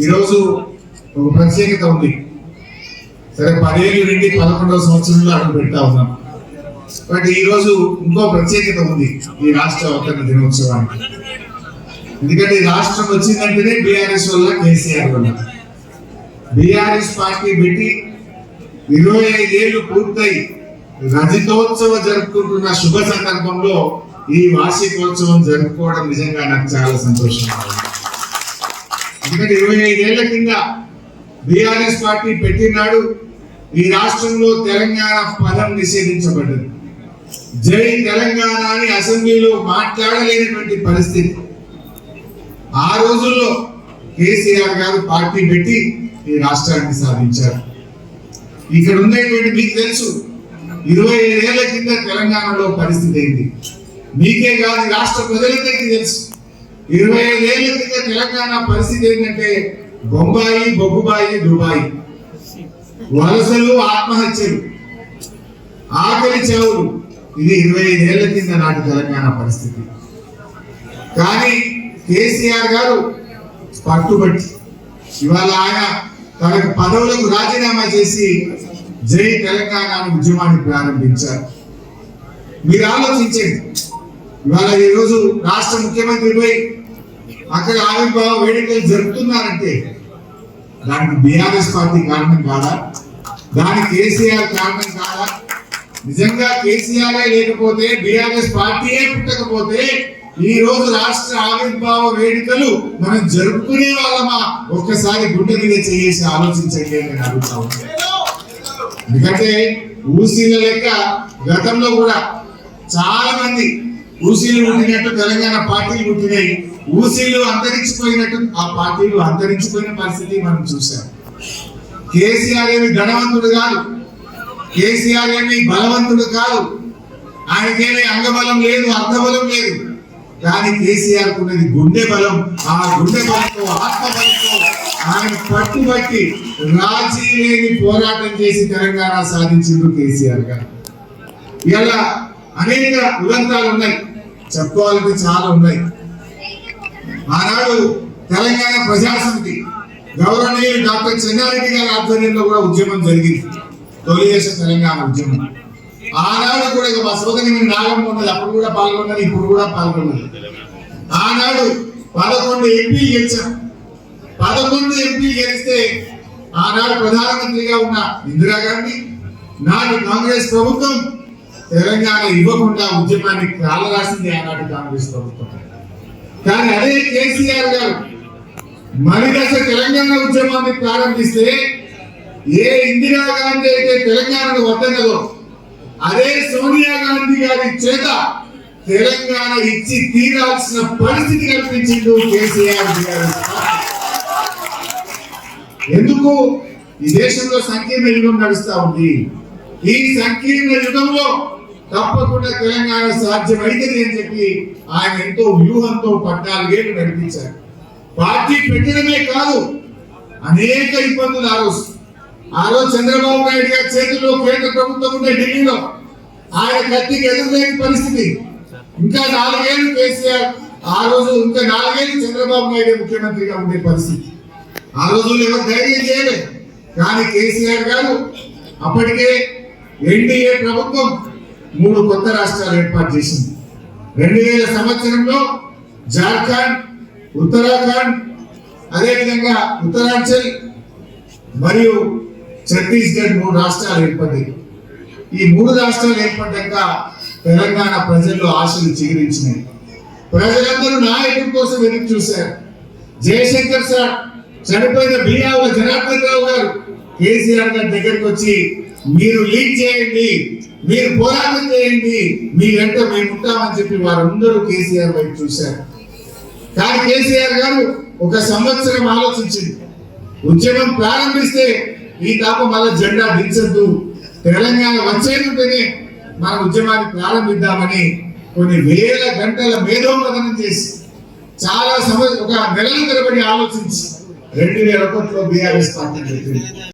ఈరోజు ఒక ప్రత్యేకత ఉంది. సరే పదేళ్ళు నుండి పదకొండవ సంవత్సరంలో అడుగు పెడతా ఉన్నాం. బట్ ఈరోజు ఇంకో ప్రత్యేకత ఉంది ఈ రాష్ట్ర అవతరణ దినోత్సవానికి. ఎందుకంటే ఈ రాష్ట్రం వచ్చిందంటేనే బీఆర్ఎస్ వల్ల కేసీఆర్ వల్ల. బీఆర్ఎస్ పార్టీ పెట్టి ఇరవై ఐదేళ్ళు పూర్తయి రజతోత్సవ జరుపుకుంటున్న శుభ సందర్భంలో ఈ వార్షికోత్సవం జరుపుకోవడం నిజంగా నాకు చాలా సంతోషంగా ఉంది. అందుకని ఇరవై ఐదేళ్ళ కింద బీఆర్ఎస్ పార్టీ పెట్టినాడు ఈ రాష్ట్రంలో తెలంగాణ పదం నిషేధించబడ్డది. జై తెలంగాణ అని అసెంబ్లీలో మాట్లాడలేనటువంటి పరిస్థితి. ఆ రోజుల్లో కేసీఆర్ గారు పార్టీ పెట్టి ఈ రాష్ట్రాన్ని సాధించారు. ఇక్కడ ఉండేటువంటి మీకు తెలుసు ఇరవై ఐదేళ్ళ కింద తెలంగాణలో పరిస్థితి ఏంటి? మీకే కాదు రాష్ట్ర ప్రజలందరికీ తెలుసు. ఇరవై ఏళ్ళ కింద తెలంగాణ పరిస్థితి ఏంటంటే బొంబాయి బొగ్గుబాయి దుబాయి. వలసలు ఆత్మహత్యలు. ఆకలి చావులు. ఇది ఇరవై ఐదేళ్ళ కింద నాటి తెలంగాణ పరిస్థితి. కానీ కేసీఆర్ గారు పట్టుబట్టి ఇవాళ ఆయన తనకు పదవులకు రాజీనామా చేసి జై తెలంగాణ ఉద్యమాన్ని ప్రారంభించారు. మీరు ఆలోచించండి. ఇవాళ ఈరోజు రాష్ట్ర ముఖ్యమంత్రి అక్కడ ఆవిర్భావ వేడుకలు జరుపుతున్నారంటే. దానికి బీఆర్ఎస్ పార్టీ కారణం కాదా? దానికి కేసీఆర్ కారణం కాదా? నిజంగా కేసీఆర్ లేకపోతే బీఆర్ఎస్ పార్టీయే పుట్టకపోతే ఈ రోజు రాష్ట్ర ఆవిర్భావ వేడుకలు మనం జరుపుకునే వాళ్ళమా? ఒక్కసారి గుండె మీద చేసి ఆలోచించండి అని నేను అడుగుతా ఎందుకంటే ఊసీల లెక్క గతంలో కూడా చాలా మంది ఊసీలు పుట్టినట్టు తెలంగాణ పార్టీలు పుట్టినాయి ఊసీలు అంతరించిపోయినట్టు ఆ పార్టీలు అంతరించిపోయిన పరిస్థితి మనం చూసాం కేసీఆర్ ఏమి ధనవంతుడు కాదు. కేసీఆర్ ఏమి బలవంతుడు కాదు. ఆయనకేమి అంగబలం లేదు అర్థబలం లేదు. కానీ కేసీఆర్ ఉన్నది గుండె బలం. ఆ గుండె బలంతో ఆత్మబలంతో ఆయన పట్టుబట్టి రాజీ లేని పోరాటం చేసి తెలంగాణ సాధించిండు కేసీఆర్ గారు. ఇలా అనేక ఉదంతాలు ఉన్నాయి చెప్పుకోవాలంటే చాలా ఉన్నాయి. ఆనాడు తెలంగాణ ప్రజాసమితి గౌరవనీయులు డాక్టర్ చెన్నారెడ్డి గారి ఆధ్వర్యంలో కూడా ఉద్యమం జరిగింది. తొలి దేశ తెలంగాణ ఉద్యమం. ఆనాడు కూడా ఇక మా సోదరి నాగమ్మ ఉన్నది అప్పుడు కూడా పాల్గొన్నది ఇప్పుడు కూడా పాల్గొన్నది. ఆనాడు పదకొండు ఎంపీ గెలిచాం. పదకొండు ఎంపీ గెలిస్తే ఆనాడు ప్రధానమంత్రిగా ఉన్న ఇందిరాగాంధీ నాడు కాంగ్రెస్ ప్రభుత్వం తెలంగాణ ఇవ్వకుండా ఉద్యమాన్ని కాల రాసింది ఆనాడు కాంగ్రెస్ ప్రభుత్వం. కానీ అదే కేసీఆర్ గారు మరి దశ తెలంగాణ ఉద్యమాన్ని ప్రారంభిస్తే ఏ ఇందిరాగాంధీ అయితే తెలంగాణను వద్దనదో అదే సోనియా గాంధీ గారి చేత తెలంగాణ ఇచ్చి తీరాల్సిన పరిస్థితి కల్పించిండు కేసీఆర్ గారు. ఎందుకు? ఈ దేశంలో సంకీర్ణ యుగం నడుస్తా ఉంది. ఈ సంకీర్ణ యుగంలో తప్పకుండా తెలంగాణ సాధ్యమైంది అని చెప్పి ఆయన ఎంతో వ్యూహంతో పద్నాలుగేళ్ళు నడిపించారు. పార్టీ పెట్టడమే కాదు అనేక ఇబ్బందులు ఆ రోజు. ఆ రోజు చంద్రబాబు నాయుడు గారి చేతిలో కేంద్ర ప్రభుత్వం ఉండే ఢిల్లీలో ఆయన కత్తికి ఎదురులేని పరిస్థితి. ఇంకా నాలుగేళ్ళు కేసీఆర్ ఆ రోజు ఇంకా నాలుగేళ్ళు చంద్రబాబు నాయుడు ముఖ్యమంత్రిగా ఉండే పరిస్థితి. ఆ రోజుల్లో ఎవరు ధైర్యం చేయలేదు కానీ కేసీఆర్ గారు అప్పటికే ఎన్డీఏ ప్రభుత్వం మూడు కొత్త రాష్ట్రాలు ఏర్పాటు చేసింది. రెండు వేల సంవత్సరంలో జార్ఖండ్ ఉత్తరాఖండ్ అదేవిధంగా ఉత్తరాంచల్ మరియు ఛత్తీస్గఢ్ మూడు రాష్ట్రాలు ఏర్పడ్డాయి. ఈ మూడు రాష్ట్రాలు ఏర్పడ్డాక తెలంగాణ ప్రజల్లో ఆశలు చిగురించినాయి. ప్రజలందరూ నాయకుడి కోసం వెనక్కి చూశారు. జయశంకర్ సార్ చనిపోయిన బీఆర్ల జనార్దన్ రావు గారు కేసీఆర్ గారి దగ్గరికి వచ్చి మీరు లీడ్ చేయండి మీరు పోరాటం చేయండి. మీ వెంట మేము ఉంటామని చెప్పి వారందరూ కేసీఆర్ వైపు చూశారు. కానీ కేసీఆర్ గారు ఒక సంవత్సరం ఆలోచించింది. ఉద్యమం ప్రారంభిస్తే ఈ తాప మళ్ళీ జెండా దించద్దు. తెలంగాణ వచ్చేటంటేనే ఉంటేనే మన ఉద్యమాన్ని ప్రారంభిద్దామని కొన్ని వేల గంటల మేధోమదనం చేసి చాలా సమయం ఒక నెలలు తరబడి ఆలోచించి రెండు వేల ఒకటిలో బీఆర్ఎస్ పార్టీ పెట్టింది